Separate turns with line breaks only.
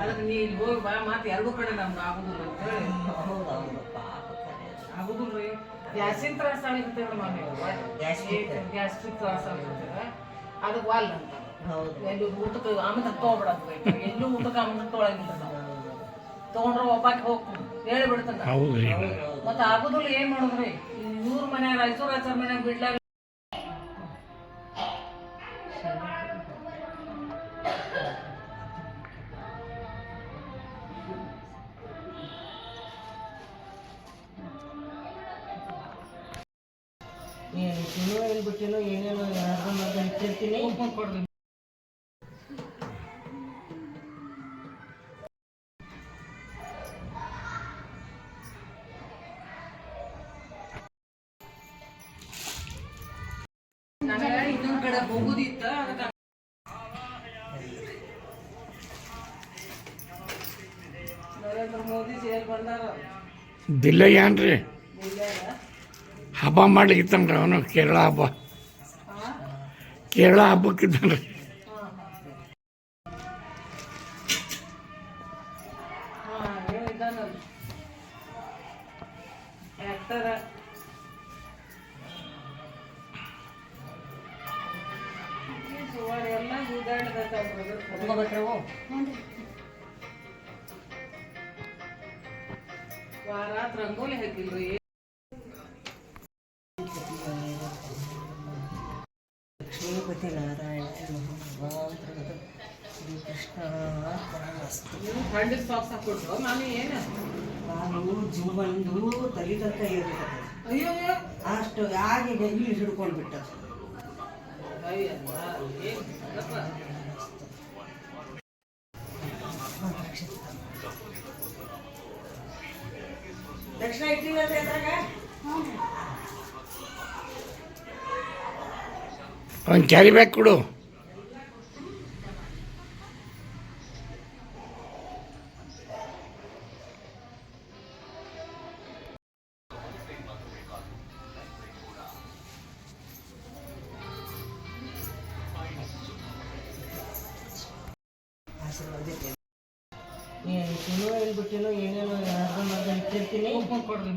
ಅದಕ್ಕೆ ನೀ ಇಲ್ಲಿ ಹೋಗಿ ಬಾ ಮತ್ತೆ ಎರಡೂ ಕಡೆ ನಮ್ಗೆ ಆಗುದಿಲ್ಲ ಅಂತ ಹೇಳಿ. ಆಗುದಿಲ್ರಿ ಗ್ಯಾಸಿನ ತ್ರಾಸ ಆಗಿರ್ತೇವೆ ಮನೆ. ಗ್ಯಾಸ್ಟ್ರಿಕ್. ತ್ರಾಸ ಆಗಿರ್ತೇವೆ ಅದಕ್ಕೆ ವಾಲ್ ಅಂತ.
ಹೌದು.
ಎಲ್ಲಿ ಊಟಕ್ಕೆ ಆಮೇಲೆ ತೊಗೊಬಿಡೋದು ಎಲ್ಲೂ ಊಟಕ್ಕೆ ಆಮೇಲೆ ತಗೊಳಂಗಿಲ್ಲ ನಾವು. ತೊಗೊಂಡ್ರೆ ಒಬ್ಬಾಕಿ ಹೋಗ್ತೀನಿ ಹೇಳಿ ಬಿಡ್ತಾನ
ಹೌದ್ರಿ
ಮತ್ತೆ ಆಗುದಿಲ್ಲ ಏನ್ ಮಾಡುದ್ರಿ ಇವ್ರ ಮನೆ ರಾಯಚೂರ್ ಆಚಾರ ಮನ್ಯಾಗ ಬಿಡ್ಲಾಗ
ಏನು ತಿನ್ನೋ ಏನೇನೋ ಇಟ್ಟಿರ್ತೀನಿ
ಕೊಡ್ರಿ ಇನ್ನೊಂದ್ ಕಡೆ ಹೋಗುದಿತ್ತ ಅದಕ್ಕೆ ನರೇಂದ್ರ ಮೋದಿ ಸೇರ್ ಬಂದಾರ.
ಏನ್ರಿ? ಹಬ್ಬ ಮಾಡ್ಲಿಕ್ಕಿತ್ತನ್ರಿ ಅವನು ಕೇರಳ ಹಬ್ಬ. ಕೇರಳ ಹಬ್ಬಕ್ಕಿದ್ದಾನ್ರಿ
ರಂಗೋಲಿ ಹೇಳಿದ್ದಾನಲ್ಲ
ಲಕ್ಷ್ಮೀಪತಿ ನಾರಾಯಣ ಭಗವಂತನ ಶ್ರೀ ಕೃಷ್ಣ
ನಾನು
ಬಂದು ತಲೆ ತನಕ
ಅಯ್ಯೋ
ಅಷ್ಟು ಆಗಿ ಇಲ್ಲಿ ಹಿಡ್ಕೊಂಡು ಬಿಟ್ಟ. ದಕ್ಷಿಣ ಇಟ್ಟಿಲ್ಲ
ಒಂದು ಕ್ಯಾರಿ ಬ್ಯಾಗ್ ಕೊಡು.
ಏನು ತಿನ್ನೋ ಎಲ್ಲಿ ಬಿಟ್ಟಿನೋ ಏನೇನೋ ಅರ್ಧ ಮರ್ಧ ಇಟ್ಟಿರ್ತೀನಿ